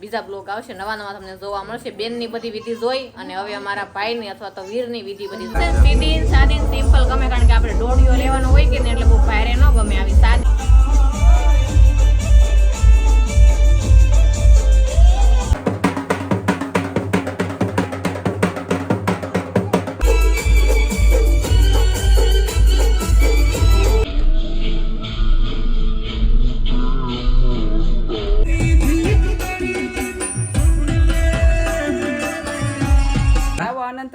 બીજા બ્લોગ આવશે નવા નવા તમને જોવા મળશે. બેનની બધી વિધિ જોઈ અને હવે અમારા ભાઈની અથવા તો વીરની વિધિ બધી સીધી સાદી સિમ્પલ ગમે કારણ કે આપણે દોડીઓ લેવાનો હોય કે ને એટલે બહુ ભારે ન ગમે આવી સાદી.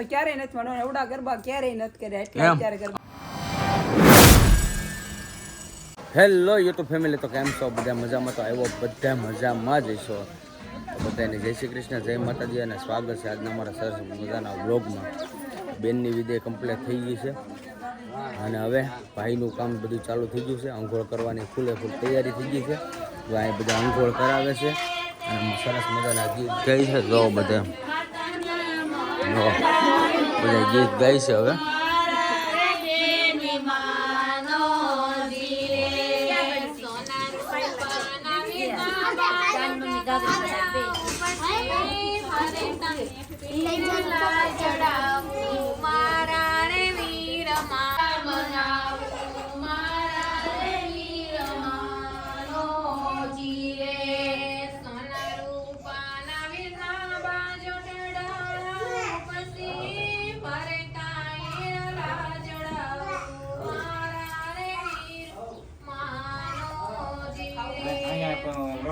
તો ક્યારેય નથી મળ્યો એવડા ગરબા ક્યારેય નથી કર્યા. એટલે? અત્યારે ગરબા હેલો યુટ્યુબ ફેમિલી તો કેમ છો? બધા મજામાં? તો આવ્યો બધા મજામાં જ છો બધાને જય શ્રી કૃષ્ણ જય માતાજી અને સ્વાગત છે આજના અમારા સરસ મજાના વ્લોગમાં બેનની વિદે કમ્પ્લીટ થઈ ગઈ છે. અને હવે ભાઈનું કામ બધું ચાલુ થઈ ગયું છે. અંઘોળ કરવાની ફૂલે ફૂલ તૈયારી થઈ ગઈ છે. તો અહીં બધા અંઘોળ કરાવે છે. અને સરસ મજાના ગીત ગઈ છે. જો બધા. બધા ગીત ગાય છે હવે તો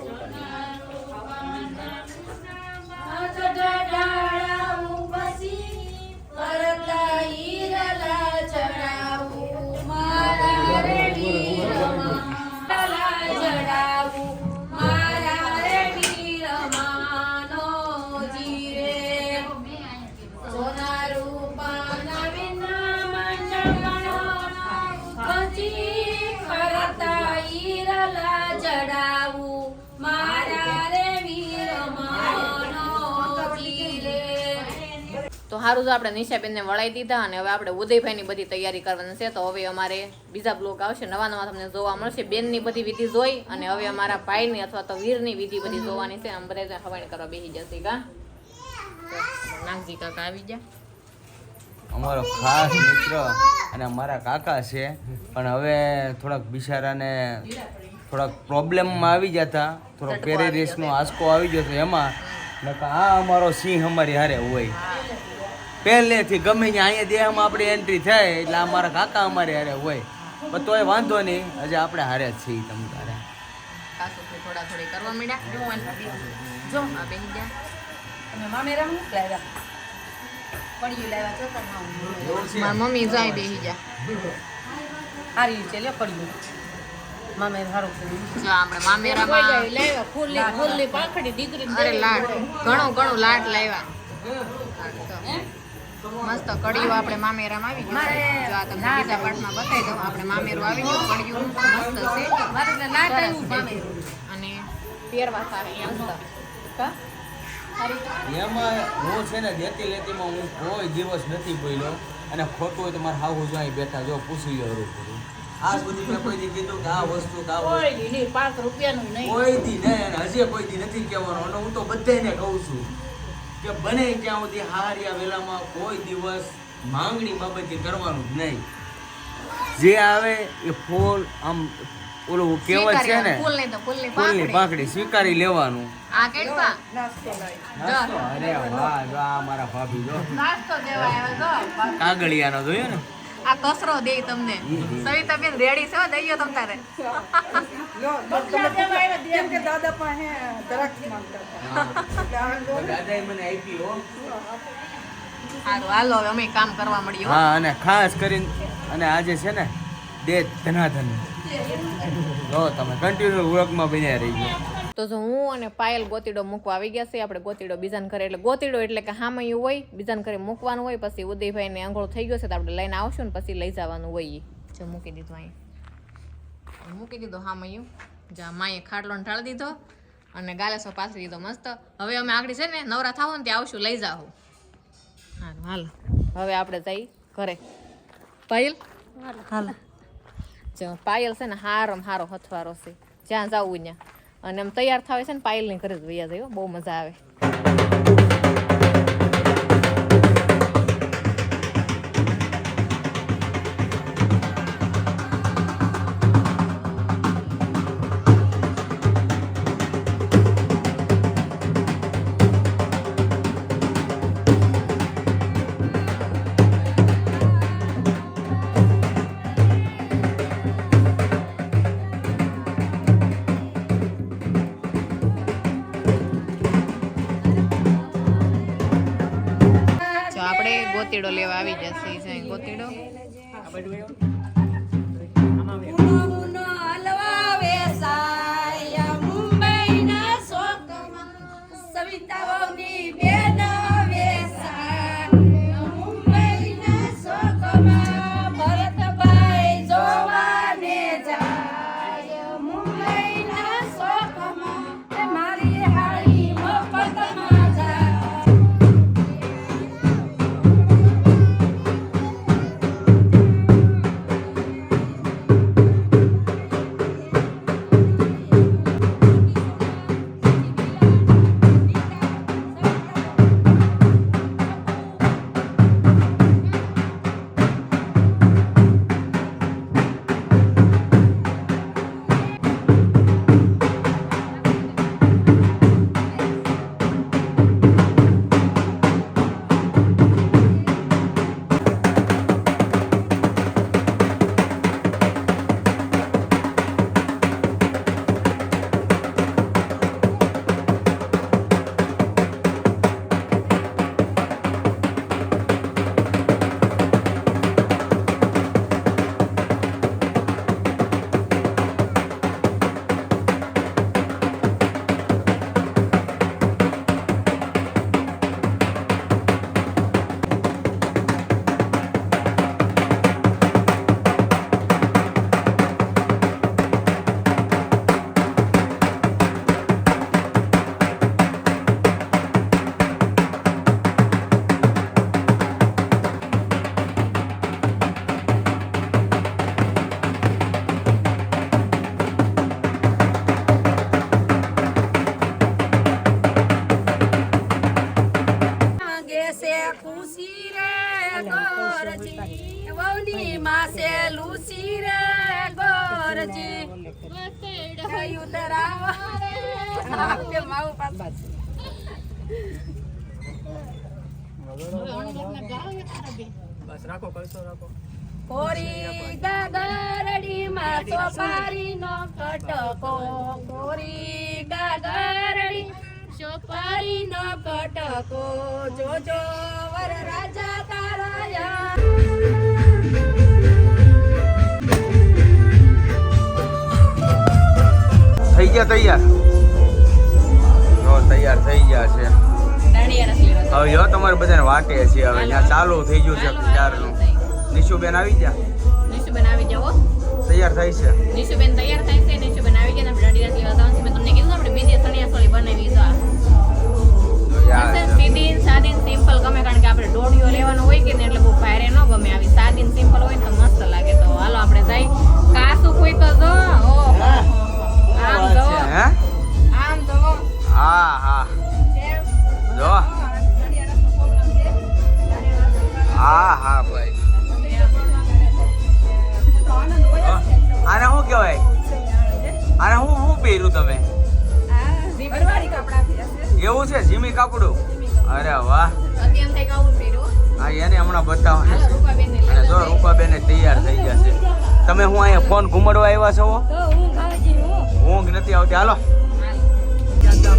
Thank you. સારું તો આપણે નિશાબેનને વળાઈ દીધા અને હવે આપણે ઉદયભાઈની બધી તૈયારી કરવાની છે. તો હવે અમારે બીજા બ્લોગ આવશે. નવા નવા તમને જોવા મળશે. બેનની બધી વિધિ જોઈ અને હવે અમારા ભાઈની અથવા તો વીરની વિધિ બધી જોવાની છે. આમ બધા હવાણ કરવા બેસી જશે કા? નાગજી કાકા આવી ગયા. અમારો ખાસ મિત્ર અને મારા કાકા છે. પણ હવે થોડાક બિચારાને થોડાક પ્રોબ્લેમમાં આવી જતા. થોડો પેરેરિસનો આંસકો આવી ગયો હતો એમાં. નકા આ અમારો સિંહ અમારી હારે હોય. પહેલેથી ગમે ત્યાં અહીંયા દેહમાં આપણી એન્ટ્રી થાય એટલે અમારા કાકા અમારે હારે હોય. પણ તોય વાંધો નહીં હજી આપણે હારે જ છીએ તમે તારે. થોડા થોડી કરવા માંડ્યા. જો આ બેસી ગયા. અને મામેરા હું લાવ્યા. પડ્યું લાવ્યા છો તો મારા મમ્મી જાય હારી છે લે પડ્યું. મામે સારું જો આપણે મામેરામાં અરે લાડ. ઘણું ઘણું લાટ લાવ્યા. મસ્ત કડિયું આપણે મામેરામ આવી ગયું જો આ તમને બીજા પાર્ટમાં બતાવી દઉં. આપણે મામેરું આવી ગયું કડિયું મસ્ત છે. અને પહેરવા સારા એમ. એમાં હું છે ને દેતી લેતીમાં હું કોઈ દિવસ નથી બોલ્યો. અને ખોટું હોય તો મારે હાવું જો અહીં બેઠા જો પૂછી લો આ સુધી મેં કોઈ દી કીધું કે આ વસ્તુ પાંચ વસ્તુ. કોઈ દી નહીં અને હજી કોઈ દી નથી કહેવાનો. અને હું તો બધાને કહું છું. કે બને ત્યાં સુધી હારિયા વેલામાં કોઈ દિવસ માંગણી બાબતે કરવાનું જ નહીં. જે આવે એ ફૂલ આમ ઓલું કહેવત છે ને ફૂલની પાંખડી. પાંખડી સ્વીકારી લેવાનું. આ કેટલા નાસ્તો અરે વાહ જો આ મારા ભાભી જો. નાસ્તો દેવા આવ્યા જો. કાગળિયાનો જોયો ને? આ કસરો દે તમને. સવિતાબેન રેડી છે દઈ ગયો તમ તારે. કેમ કે દાદા પાસે માંગતા મને આપી હો. સારું હાલો હવે અમે કામ કરવા મળ્યું હા. અને ખાસ કરીને અને આજે છે ને દે ધનાધન. જો તમે કન્ટિન્યુ વર્કમાં બન્યા રહી ગયો તો જો હું અને પાયલ ગોતીડો મૂકવા આવી ગયા છે આપણે ગોતીડો બીજાને ઘરે એટલે ગોતીડો એટલે કે હામયું હોય બીજાને ઘરે મૂકવાનું હોય પછી ઉદયભાઈને આંગળો થઈ ગયો છે તો આપણે લઈને આવશું ને પછી લઈ જવાનું હોય જો મૂકી દીધું અહીં. મૂકી દીધો હામયું. જા માએ ખાટલો ઢાળી દીધો અને ગાલેસો પાથરી દીધો મસ્ત. હવે અમે આગળ છે ને નવરા થાવ ને ત્યાં આવશું લઈ જાઓ. હાલો હાલો. હવે આપણે જઈ ઘરે. પાયલ? હાલો. જો પાયલ છે ને હારો હારો હથવારો છે. જ્યાં જવું ત્યાં અને આમ તૈયાર થાવે છે ને પાયલની ઘરે જ વૈયા બહુ મજા આવે. ગોતીડો લેવા આવી જશે છે ગોતીડો રે ગોરજી. થયું તરાવા માવું પાપા કોરી ગાગરડી માં સોપારી નો કટકો. કોરી ગાગરડી સોપારી નો કટકો. જોજો વર રાજા તારા ગયા તૈયાર? જો તૈયાર થઈ ગયા છે. હવે જો તમારે બધાને વાટે છે હવે ત્યાં ચાલુ થઈ ગયું છે ચારનું નિશુબેન આવી ગયા? નિશુબેન આવી જાઓ તૈયાર થાય છે? નિશુબેન તૈયાર થાય છે નિશુબેન આવી ગયા આપણે દાંડિયા રસ લેવા જવાનું છે. મેં તમને કીધું આપણે બીજી સણિયા સોળી બનાવી તો સીધી સાદી સિમ્પલ ગમે કારણ કે આપણે દોડીઓ લેવાનો હોય કે એટલે બહુ ભારે ન ગમે. આવી સાદી સિમ્પલ હોય તો મસ્ત લાગે. તો હાલો આપણે જઈ. કાસુ આવ્યા છો ઊંઘ નથી આવતી. હાલો. તો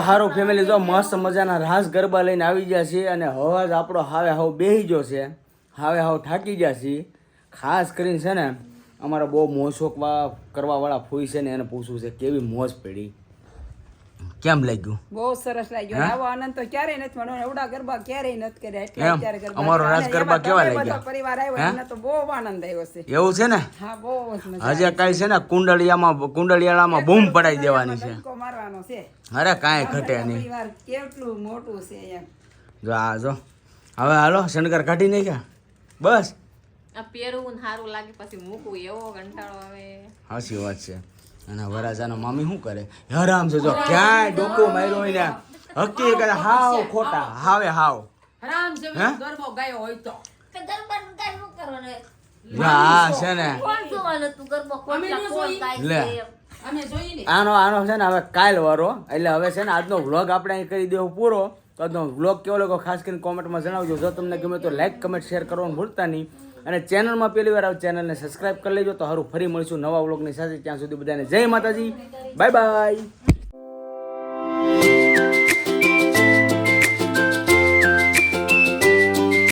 હારું ફેમિલી જો મસ્ત મજાના રાસ ગરબા લઈને આવી ગયા છે અને હવાજ આપણો હાવે હાવ બેહી ગયો છે. હાવે હાવ થાકી ગયા છીએ. ખાસ કરીને છે ને, અમારા બહુ મોજશોખ કરવાવાળા ફૂઈ છે ને એને પૂછવું છે, કેવી મોજ પડી. કેમ લાગ્યું? બહુ સરસ લાગ્યું. આવો આનંદ તો ક્યારેય નથી મળ્યો એવડા ગરબા ક્યારેય નથી કર્યા. એટલે અત્યારે ગરબા અમારો રાસ ગરબા કેવા લાગ્યા? પરિવાર આવ્યો એને તો બહુ આનંદ આવ્યો છે. એવું છે ને? હા બહુ મજા હજે કઈ છે. ને કુંડળિયામાં કુંડળિયાળામાં બૂમ પડાઈ દેવાની છે. મારવાનો છે. અરે કાંઈ ઘટે નહીં. પરિવાર કેટલું મોટું છે એમ. જો આ જો. હવે હાલો શણગાર કાઢી નાખ્યા? બસ. આ પહેરવું ને સારું લાગે પછી મૂકવું. એવો કંટાળો આવે. હાચી વાત છે. અને વરાજાનો મામી શું કરે? હરામ છે જો ક્યાંય ડોકો માર્યો હોય ને હકીકત હાવ ખોટા હાવે હાવ. હરામ તો. ગરબા કરો ને જો આ છે ને. તું ગાય લે. આનો આનો છે ને હવે કાલ વારો. એટલે હવે છે ને આજનો વ્લોગ આપણે અહીં કરી દેવો પૂરો. તો આજનો વ્લોગ કેવો લાગ્યો ખાસ કરીને કોમેન્ટમાં જણાવજો. જો તમને ગમે તો લાઈક કમેન્ટ શેર કરવાનું ભૂલતા નહીં. અને ચેનલમાં પહેલી વાર આવે ચેનલને સબસ્ક્રાઇબ કરી લેજો તો સારું ફરી મળીશું નવા વ્લોગની સાથે. ત્યાં સુધી બધાને જય માતાજી. Bye bye